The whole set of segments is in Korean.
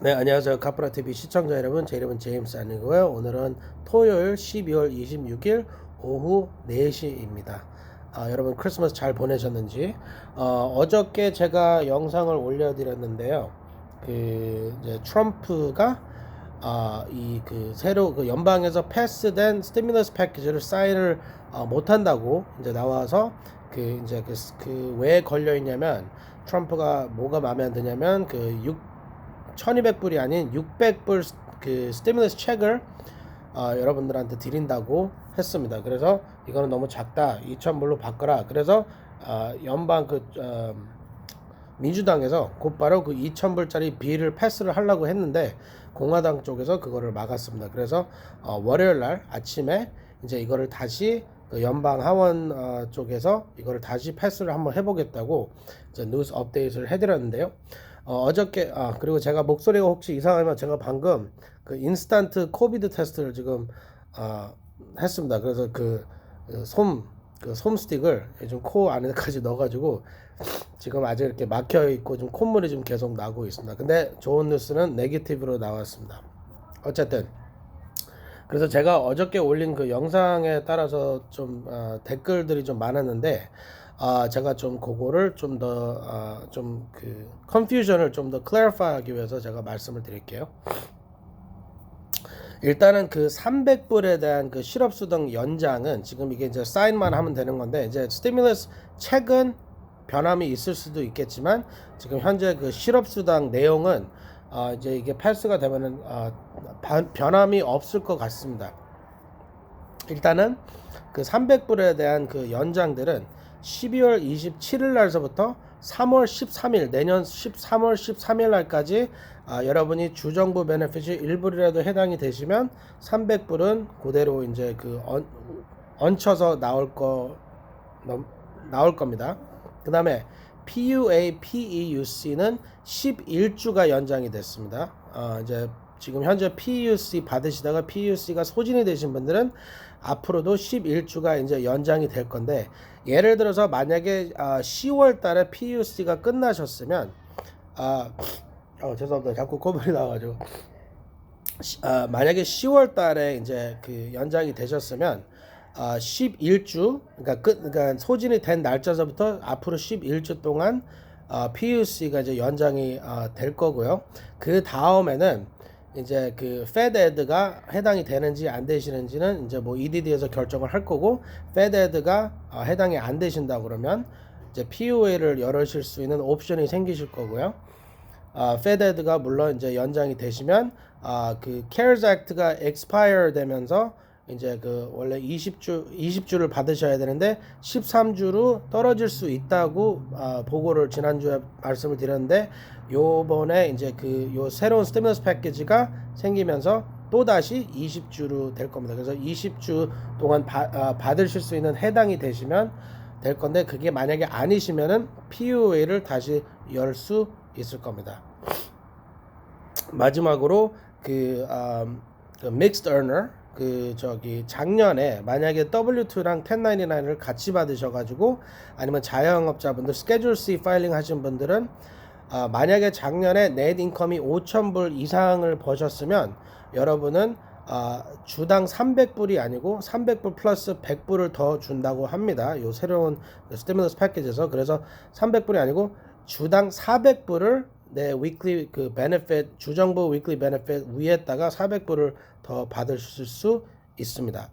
네, 안녕하세요. 카프라 TV 시청자 여러분. 제 이름은 제임스 아니고요. 오늘은 토요일 12월 26일 오후 4시입니다. 아, 여러분 크리스마스 잘 보내셨는지 어, 어저께 제가 영상을 올려드렸는데요. 그 이제 트럼프가 아, 이 그 새로 그 연방에서 패스된 스티뮬러스 패키지를 사인을 어, 못 한다고 이제 나와서 그 이제 그왜 걸려 있냐면 트럼프가 뭐가 마음에 안 드냐면 그 6, 1200불이 아닌 600불 그 스티뮬러스 책을 어, 여러분들한테 드린다고 했습니다. 그래서 이거는 너무 작다. 2000불로 바꿔라. 그래서 어, 연방 그 어, 민주당에서 곧바로 그 2000불짜리 비를 패스를 하려고 했는데 공화당 쪽에서 그거를 막았습니다. 그래서 어, 월요일 날 아침에 이제 이거를 다시 그 연방 하원 어, 쪽에서 이거를 다시 패스를 한번 해보겠다고 이제 뉴스 업데이트를 해드렸는데요. 어, 어저께 아 그리고 제가 목소리가 혹시 이상하면 제가 방금 그 인스턴트 코비드 테스트를 지금 아 했습니다. 그래서 그 솜 그 솜스틱을 좀 코 안에까지 넣어가지고 지금 아직 이렇게 막혀 있고 좀 콧물이 좀 계속 나고 있습니다. 근데 좋은 뉴스는 네게티브로 나왔습니다. 어쨌든 그래서 제가 어저께 올린 그 영상에 따라서 좀 어, 댓글들이 좀 많았는데 아 제가 좀 그거를 좀 더 좀그 컨퓨전을 좀 더 클래리파이하기 위해서 제가 말씀을 드릴게요. 일단은 그 300불에 대한 그 실업수 당 연장은 지금 이게 이제 사인만 하면 되는 건데 이제 스티뮬러스 책은 변함이 있을 수도 있겠지만 지금 현재 그 실업수당 내용은 어 이제 이게 패스가 되면은 어 변함이 없을 것 같습니다. 일단은 그 300불에 대한 그 연장들은 12월 27일 날서부터 3월 13일 내년 13월 13일 날까지 아, 여러분이 주정부 베네핏이 일부라도 해당이 되시면 300불은 그대로 이제 그 얹, 얹혀서 나올 거 나올 겁니다. 그 다음에 PUA, PEUC는 11주가 연장이 됐습니다. 어, 이제 지금 현재 PUC 받으시다가 PUC가 소진이 되신 분들은 앞으로도 11주가 이제 연장이 될 건데 예를 들어서 만약에 아, 10월 달에 PUC가 끝나셨으면 아 어, 죄송합니다. 자꾸 코볼이 나와가지고 아, 만약에 10월 달에 이제 그 연장이 되셨으면 아, 11주 그러니까 끝 그러니까 소진이 된 날짜서부터 앞으로 11주 동안 아, PUC가 이제 연장이 아, 될 거고요. 그 다음에는 이제 그 페드헤드가 해당이 되는지 안 되시는지는 이제 뭐 EDD에서 결정을 할 거고 페드헤드가 어, 해당이 안 되신다 그러면 이제 POA를 열으실 수 있는 옵션이 생기실 거고요. 아, 페드헤드가 물론 이제 연장이 되시면 아, 그 CARES Act가 expire 되면서 이제 그 원래 20주 20주를 받으셔야 되는데 13주로 떨어질 수 있다고 아, 보고를 지난주에 말씀을 드렸는데 요번에 이제 그 요 새로운 스티뮬러스 패키지가 생기면서 또 다시 20주로 될 겁니다. 그래서 20주 동안 바, 아, 받으실 수 있는 해당이 되시면 될 건데 그게 만약에 아니시면은 PUA를 다시 열 수 있을 겁니다. 마지막으로 그, 음, 그 mixed earner 그 저기 작년에 만약에 W2랑 1099를 같이 받으셔가지고 아니면 자영업자분들 스케줄 C 파일링 하신 분들은 아, 만약에 작년에 넷 인컴이 5,000불 이상을 버셨으면 여러분은 아, 주당 300불이 아니고 300불 플러스 100불을 더 준다고 합니다. 요 새로운 스티뮬러스 패키지에서 그래서 300불이 아니고 주당 400불을 내 위클리 그 베네핏 주정부 위클리 베네핏 위에다가 400불을 더 받으실 수 있습니다.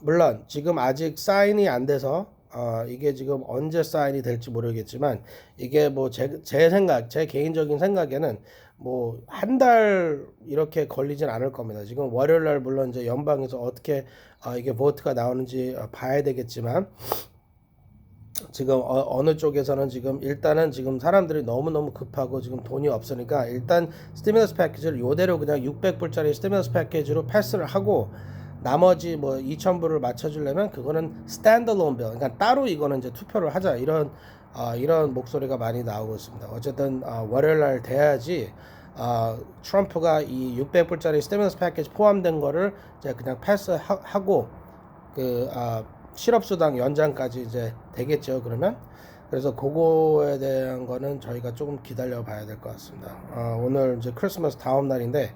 물론 지금 아직 사인이 안 돼서 어, 이게 지금 언제 사인이 될지 모르겠지만 이게 뭐제제 생각 제 개인적인 생각에는 뭐 한 달 이렇게 걸리진 않을 겁니다. 지금 월요일 날 물론 이제 연방에서 어떻게 어, 이게 보트가 나오는지 어, 봐야 되겠지만 지금 어, 느 쪽에서는 지금 일단은 지금 사람들이 너무너무 급하고 지금 돈이 없으니까 일단 스티뮬러스 패키지를 요대로 그냥 600불짜리 스티뮬러스 패키지로 패스를 하고 나머지 뭐 2,000불을 맞춰주려면 그거는 스탠드론 빌 그러니까 따로 이거는 이제 투표를 하자 이런 어, 이런 목소리가 많이 나오고 있습니다. 어쨌든 어, 월요일 날 돼야지 어, 트럼프가 이 600불짜리 스티뮬러스 패키지 포함된 거를 이제 그냥 패스하고 그 어, 실업수당 연장까지 이제 되겠죠. 그러면 그래서 그거에 대한 거는 저희가 조금 기다려 봐야 될 것 같습니다. 어, 오늘 이제 크리스마스 다음 날인데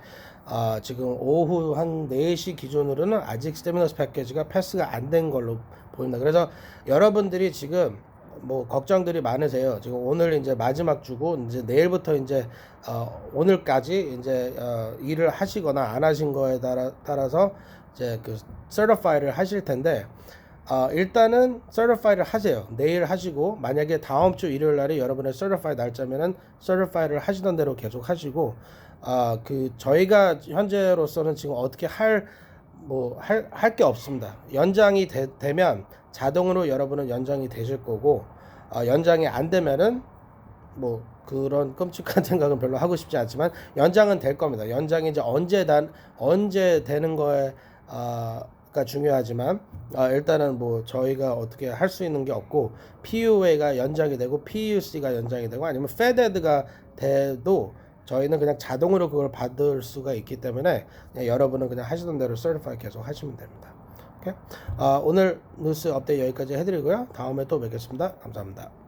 아, 지금 오후 한 4시 기준으로는 아직 스테미너스 패키지가 패스가 안 된 걸로 보입니다. 그래서 여러분들이 지금 뭐 걱정들이 많으세요. 지금 오늘 이제 마지막 주고 이제 내일부터 이제 어, 오늘까지 이제 어, 일을 하시거나 안 하신 거에 따라 따라서 이제 그 certify를 하실 텐데 어, 일단은 certify를 하세요. 내일 하시고 만약에 다음 주 일요일 날이 여러분의 certify 날짜면은 certify를 하시던 대로 계속 하시고 아, 그 저희가 현재로서는 지금 어떻게 할 뭐 할 할 게 없습니다. 연장이 되, 되면 자동으로 여러분은 연장이 되실 거고 아, 연장이 안 되면은 뭐 그런 끔찍한 생각은 별로 하고 싶지 않지만 연장은 될 겁니다. 연장이 이제 언제 단 언제 되는 거에 아 가 중요하지만 아, 일단은 뭐 저희가 어떻게 할 수 있는 게 없고 PUA가 연장이 되고 PUC가 연장이 되고 아니면 FED가 돼도 저희는 그냥 자동으로 그걸 받을 수가 있기 때문에 그냥 여러분은 그냥 하시던 대로 certify 계속 하시면 됩니다. 오케이? 아, 오늘 뉴스 업데이트 여기까지 해드리고요. 다음에 또 뵙겠습니다. 감사합니다.